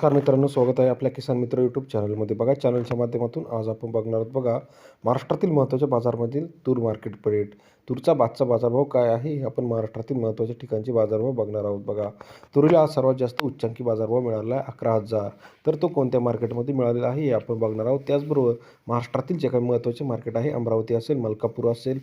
नमस्कार मित्रांनो स्वागत आहे आपल्या किसान मित्र यूट्यूब चॅनलमध्ये बघा चॅनलच्या माध्यमातून आज आपण बघणार आहोत बघा महाराष्ट्रातील महत्त्वाच्या बाजारमधील तूर मार्केट रेट तूरचा बादचा बाजारभाव काय आहे हे आपण महाराष्ट्रातील महत्त्वाच्या ठिकाणचे बाजारभाव बघणार आहोत बघा. तुरीला आज सर्वात जास्त उच्चांकी बाजारभाव मिळाला आहे अकरा हजार. तर तो कोणत्या मार्केटमध्ये मिळालेला आहे हे आपण बघणार आहोत. त्याचबरोबर महाराष्ट्रातील जे काही महत्त्वाचे मार्केट आहे अमरावती असेल मलकापूर असेल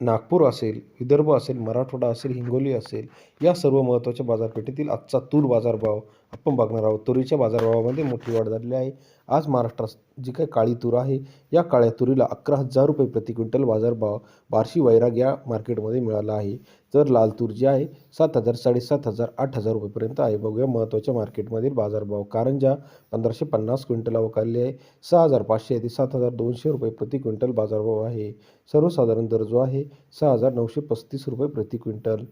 नागपूर असेल विदर्भ असेल मराठवाडा असेल हिंगोली असेल या सर्व महत्त्वाच्या बाजारपेठेतील आजचा तूर बाजारभाव आपण बघणार आहोत. तुरीच्या बाजारभावामध्ये मोठी वाढ झालेली आहे. आज महाराष्ट्रात जी काही काळी तूर आहे या काळ्या तुरीला अकरा हजार रुपये प्रति क्विंटल बाजारभाव बार्शी वैराग या मार्केटमध्ये मिळाला आहे. तर लाल तूर जी आहे सात हजार साडेसात हजार आठ हजार रुपयेपर्यंत आहे. बघूया महत्त्वाच्या मार्केटमधील बाजारभाव. कारंजा पंधराशे पन्नास क्विंटल अवकारले आहे सहा हजार पाचशे ते सात हजार दोनशे रुपये प्रति क्विंटल बाजारभाव आहे. सर्वसाधारण दर जो आहे सहा हजार नऊशे पस्तीस रुपये प्रति क्विंटल.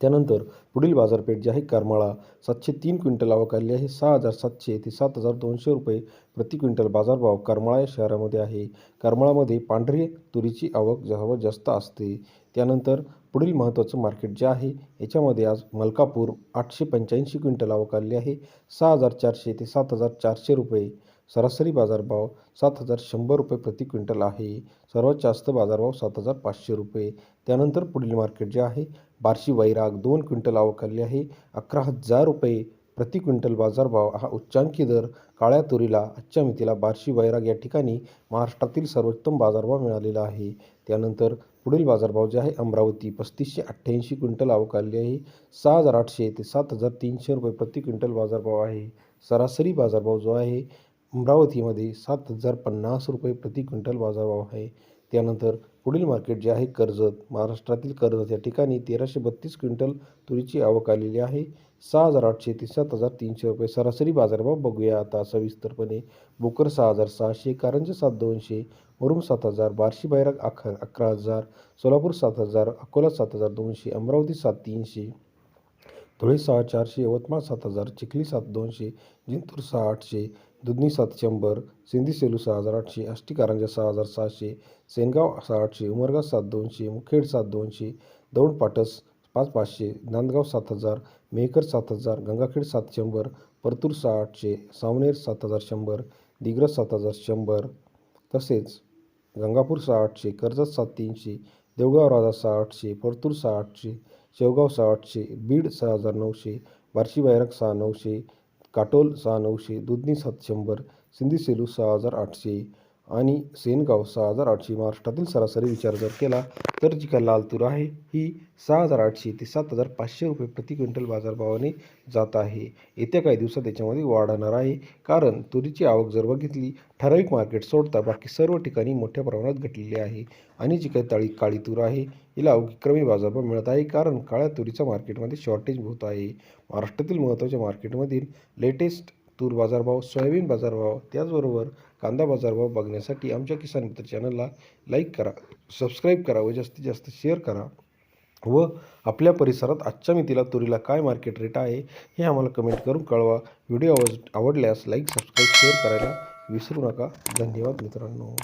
त्यानंतर पुढील बाजारपेठ जी आहे करमाळा सातशे तीन क्विंटल आवक आली आहे. सहा हजार सातशे ते सात हजार दोनशे रुपये प्रति क्विंटल बाजारभाव करमाळा या शहरामध्ये आहे. करमाळामध्ये पांढरी तुरीची आवक सर्वात जास्त असते. त्यानंतर पुढील महत्त्वाचं मार्केट जे आहे याच्यामध्ये आज मलकापूर आठशे पंच्याऐंशी क्विंटल आवक आली आहे. सहा हजार चारशे ते सात हजार चारशे रुपये सरासरी बाजारभाव सात हजार शंभर रुपये प्रति क्विंटल आहे. सर्वात जास्त बाजारभाव सात हजार पाचशे रुपये. त्यानंतर पुढील मार्केट जे आहे बार्शी वैराग दोन क्विंटल अवकाळली आहे. अकरा हजार रुपये प्रति क्विंटल बाजारभाव हा उच्चांकी दर. काळ्या तुरीला आजच्या मितीला बार्शी वैराग या ठिकाणी महाराष्ट्रातील सर्वोत्तम बाजारभाव मिळालेला आहे. त्यानंतर पुढील बाजारभाव जे आहे अमरावती पस्तीसशे अठ्ठ्याऐंशी क्विंटल अवकाळली आहे. सहा हजार आठशे ते सात हजार तीनशे रुपये प्रति क्विंटल बाजारभाव आहे. सरासरी बाजारभाव जो आहे अमरावतीमध्ये सात हजार पन्नास रुपये प्रति क्विंटल बाजारभाव आहे. त्यानंतर पुढील मार्केट जे आहे कर्जत. महाराष्ट्रातील कर्जत या ठिकाणी तेराशे बत्तीस क्विंटल तुरीची आवक आलेली आहे. सहा हजार आठशे ते सात हजार तीनशे रुपये सरासरी बाजारभाव बघूया. आता सविस्तरपणे बोकर सहा हजार सहाशे कारंज सात दोनशे मुरुम सात हजार बार्शी बैराग अख अकरा हजार सोलापूर सात हजार अकोला सात हजार दोनशे अमरावती सात तीनशे. धुळे सहा चारशे यवतमाळ सात हजार चिखली सात दोनशे जिंतूर सहा आठशे दुधनी सात शंभर सिंधी सेलू सहा हजार आठशे आष्टी कारंजा सहा हजार सहाशे सेनगाव सहा आठशे उमरगा सात दोनशे मुखेड सात दोनशे दौंड पाटस पाच पाचशे नांदगाव सात हजार मेहकर सात हजार गंगाखेड सात शंभर परतूर सहा आठशे सावनेर सात हजार शंभर दिग्रस सात हजार शंभर. तसेच गंगापूर सहा आठशे कर्जत सात तीनशे देवगाव राजा सहा आठशे परतूर सहा आठशे शेवगाव सहा आठशे बीड सहा हजार नऊशे बार्शी बैराग सहा नऊशे काटोल सहा नऊशे दुधनी सात शंभर सिंधी सेलू सहा हजार आठशे आणि सेनगाव सहा हजार आठशे महाराष्ट्रातील सरासरी विचार जर केला तर जी काय लाल तूर आहे ही सहा हजार आठशे ते सात हजार पाचशे रुपये प्रति क्विंटल बाजारभावाने जात आहे. येत्या काही दिवसात त्याच्यामध्ये वाढणार आहे कारण तुरीची आवक जर बघितली ठराविक मार्केट सोडता बाकी सर्व ठिकाणी मोठ्या प्रमाणात घटलेली आहे. आणि जी काही ताळी काळी तूर आहे हिला अवघी बाजारभाव मिळत आहे कारण काळ्या तुरीचा मार्केटमध्ये शॉर्टेज होत आहे. महाराष्ट्रातील महत्त्वाच्या मार्केटमधील लेटेस्ट तूर बाजारभाव सोयाबीन बाजारभाव त्याचबरोबर कांदा बाजारभाव बघण्यासाठी आमच्या किसान मित्र चॅनलला लाईक करा सबस्क्राईब करा व जास्तीत जास्त शेअर करा व आपल्या परिसरात आजच्या मितीला तुरीला काय मार्केट रेट आहे हे आम्हाला कमेंट करून कळवा. व्हिडिओ आवड आवडल्यास लाईक सबस्क्राईब शेअर करायला विसरू नका. धन्यवाद मित्रांनो.